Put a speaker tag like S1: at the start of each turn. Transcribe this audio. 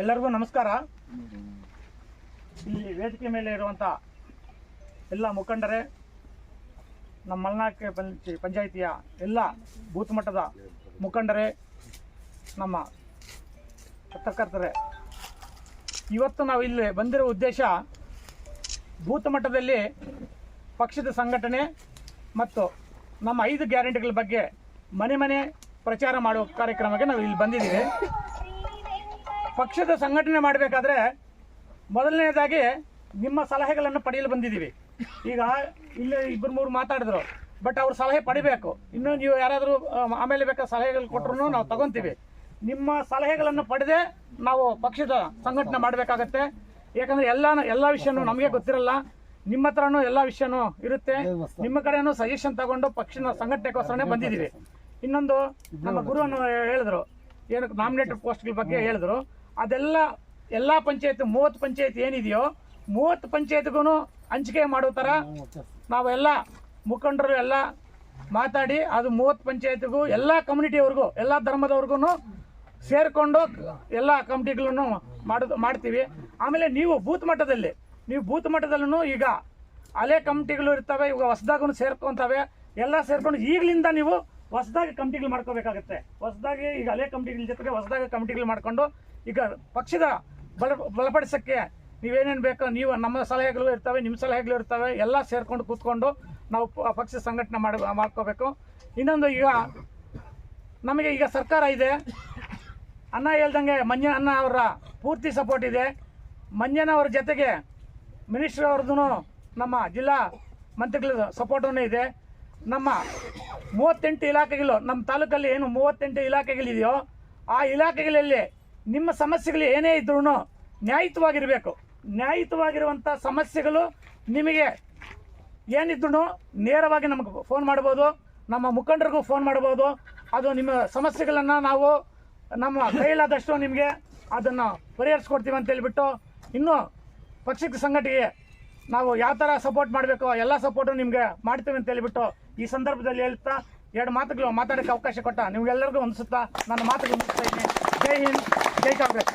S1: ಎಲ್ಲರಿಗೂ ನಮಸ್ಕಾರ. ಇಲ್ಲಿ ವೇದಿಕೆ ಮೇಲೆ ಇರುವಂಥ ಎಲ್ಲ ಮುಖಂಡರೇ, ನಮ್ಮ ಮಲೆನಾಡಿಕೆ ಪಂಚ ಪಂಚಾಯಿತಿಯ ಎಲ್ಲ ಬೂತ್ ಮಟ್ಟದ ಮುಖಂಡರೇ, ನಮ್ಮ ಪತ್ರಕರ್ತರೇ. ಇವತ್ತು ನಾವು ಇಲ್ಲಿ ಬಂದಿರೋ ಉದ್ದೇಶ ಬೂತ್ ಮಟ್ಟದಲ್ಲಿ ಪಕ್ಷದ ಸಂಘಟನೆ ಮತ್ತು ನಮ್ಮ ಐದು ಗ್ಯಾರಂಟಿಗಳ ಬಗ್ಗೆ ಮನೆ ಮನೆ ಪ್ರಚಾರ ಮಾಡುವ ಕಾರ್ಯಕ್ರಮಕ್ಕೆ ನಾವು ಇಲ್ಲಿ ಬಂದಿದ್ದೀವಿ. ಪಕ್ಷದ ಸಂಘಟನೆ ಮಾಡಬೇಕಾದ್ರೆ ಮೊದಲನೇದಾಗಿ ನಿಮ್ಮ ಸಲಹೆಗಳನ್ನು ಪಡೆಯಲು ಬಂದಿದ್ದೀವಿ. ಈಗ ಇಲ್ಲಿ ಇಬ್ಬರು ಮೂರು ಮಾತಾಡಿದ್ರು. ಬಟ್ ಅವ್ರ ಸಲಹೆ ಪಡಿಬೇಕು. ಇನ್ನು ನೀವು ಯಾರಾದರೂ ಆಮೇಲೆ ಬೇಕಾದ ಸಲಹೆಗಳು ಕೊಟ್ಟರು ನಾವು ತಗೊಂತೀವಿ. ನಿಮ್ಮ ಸಲಹೆಗಳನ್ನು ಪಡೆದೇ ನಾವು ಪಕ್ಷದ ಸಂಘಟನೆ ಮಾಡಬೇಕಾಗತ್ತೆ. ಯಾಕಂದ್ರೆ ಎಲ್ಲ ಎಲ್ಲ ವಿಷಯನೂ ನಮಗೆ ಗೊತ್ತಿರಲ್ಲ. ನಿಮ್ಮ ಹತ್ರನೂ ಎಲ್ಲ ವಿಷಯನೂ ಇರುತ್ತೆ. ನಿಮ್ಮ ಕಡೆನೂ ಸಜೆಷನ್ ತಗೊಂಡು ಪಕ್ಷದ ಸಂಘಟನೆಗೋಸ್ಕರನೇ ಬಂದಿದ್ದೀವಿ. ಇನ್ನೊಂದು ನಮ್ಮ ಗುರುವನ್ನು ಹೇಳಿದ್ರು. ಏನಕ್ಕೆ ನಾಮಿನೇಟೆಡ್ ಪೋಸ್ಟ್ಗಳ ಬಗ್ಗೆ ಹೇಳಿದ್ರು. ಅದೆಲ್ಲ ಎಲ್ಲ ಪಂಚಾಯತ್ ಮೂವತ್ತು ಪಂಚಾಯತ್ ಏನಿದೆಯೋ ಮೂವತ್ತು ಪಂಚಾಯತ್ಗೂ ಹಂಚಿಕೆ ಮಾಡೋ ಥರ ನಾವೆಲ್ಲ ಮುಖಂಡರು ಎಲ್ಲ ಮಾತಾಡಿ ಅದು ಮೂವತ್ತು ಪಂಚಾಯತ್ಗೂ ಎಲ್ಲ ಕಮ್ಯುನಿಟಿಯವ್ರಿಗೂ ಎಲ್ಲ ಧರ್ಮದವ್ರಿಗೂ ಸೇರಿಕೊಂಡು ಎಲ್ಲ ಕಮಿಟಿಗಳನ್ನು ಮಾಡೋದು ಮಾಡ್ತೀವಿ. ಆಮೇಲೆ ನೀವು ಬೂತ್ ಮಟ್ಟದಲ್ಲಿ ನೀವು ಬೂತ್ ಮಟ್ಟದಲ್ಲೂ ಈಗ ಹಳೆ ಕಮಿಟಿಗಳು ಇರ್ತವೆ ಇವಾಗ ಹೊಸದಾಗೂ ಸೇರ್ಕೊತವೆ ಎಲ್ಲ ಸೇರ್ಕೊಂಡು ಈಗಲಿಂದ ನೀವು ಹೊಸದಾಗಿ ಕಮಿಟಿಗಳು ಮಾಡ್ಕೋಬೇಕಾಗತ್ತೆ. ಹೊಸದಾಗಿ ಈಗ ಹಳೆ ಕಮಿಟಿಗಳ ಜೊತೆಗೆ ಹೊಸದಾಗಿ ಕಮಿಟಿಗಳು ಮಾಡಿಕೊಂಡು ಈಗ ಪಕ್ಷದ ಬಲ, ಬಲಪಡಿಸೋಕ್ಕೆ ನೀವೇನೇನು ಬೇಕೋ, ನೀವು ನಮ್ಮ ಸಲಹೆಗಳು ಇರ್ತವೆ ನಿಮ್ಮ ಸಲಹೆಗಳು ಇರ್ತವೆ, ಎಲ್ಲ ಸೇರಿಕೊಂಡು ಕೂತ್ಕೊಂಡು ನಾವು ಪಕ್ಷ ಸಂಘಟನೆ ಮಾಡಿ, ಮಾಡ್ಕೋಬೇಕು. ಇನ್ನೊಂದು ಈಗ ನಮಗೆ ಈಗ ಸರ್ಕಾರ ಇದೆ. ಅನ್ನ ಹೇಳ್ದಂಗೆ ಮಂಜ ಅನ್ನ ಅವರ ಪೂರ್ತಿ ಸಪೋರ್ಟ್ ಇದೆ. ಮಂಜನ ಅವರ ಜೊತೆಗೆ ಮಿನಿಸ್ಟ್ರ್ ಅವ್ರದ್ದು ನಮ್ಮ ಜಿಲ್ಲಾ ಮಂತ್ರಿಗಳ ಸಪೋರ್ಟೂ ಇದೆ. ನಮ್ಮ ಮೂವತ್ತೆಂಟು ಇಲಾಖೆಗಳು, ನಮ್ಮ ತಾಲೂಕಲ್ಲಿ ಏನು ಮೂವತ್ತೆಂಟು ಇಲಾಖೆಗಳಿದೆಯೋ, ಆ ಇಲಾಖೆಗಳಲ್ಲಿ ನಿಮ್ಮ ಸಮಸ್ಯೆಗಳು ಏನೇ ಇದ್ರೂ ನ್ಯಾಯಯುತವಾಗಿರಬೇಕು. ನ್ಯಾಯಯುತವಾಗಿರುವಂಥ ಸಮಸ್ಯೆಗಳು ನಿಮಗೆ ಏನಿದ್ರು ನೇರವಾಗಿ ನಮಗೆ ಫೋನ್ ಮಾಡ್ಬೋದು, ನಮ್ಮ ಮುಖಂಡರಿಗೂ ಫೋನ್ ಮಾಡ್ಬೋದು. ಅದು ನಿಮ್ಮ ಸಮಸ್ಯೆಗಳನ್ನು ನಾವು ನಮ್ಮ ಕೈಲಾದಷ್ಟು ನಿಮಗೆ ಅದನ್ನು ಪರಿಹರಿಸ್ಕೊಡ್ತೀವಿ ಅಂತ ಹೇಳಿಬಿಟ್ಟು ಇನ್ನೂ ಪಕ್ಷಕ್ಕೆ ಸಂಘಟನೆಗೆ ನಾವು ಯಾವ ಥರ ಸಪೋರ್ಟ್ ಮಾಡಬೇಕು, ಎಲ್ಲ ಸಪೋರ್ಟು ನಿಮಗೆ ಮಾಡ್ತೀವಿ ಅಂತ ಹೇಳಿಬಿಟ್ಟು ಈ ಸಂದರ್ಭದಲ್ಲಿ ಹೇಳ್ತಾ ಎರಡು ಮಾತುಗಳು ಮಾತಾಡೋಕ್ಕೆ ಅವಕಾಶ ಕೊಟ್ಟ. ನಿಮಗೆಲ್ಲರಿಗೂ ಅನಿಸುತ್ತಾ ನನ್ನ ಮಾತುಗಳು ಮುಗಿಸ್ತಾ ಇದ್ದೀನಿ. ಜೈ ಹಿಂದ್, ಜೈ ಕಾಂಗ್ರೆಸ್.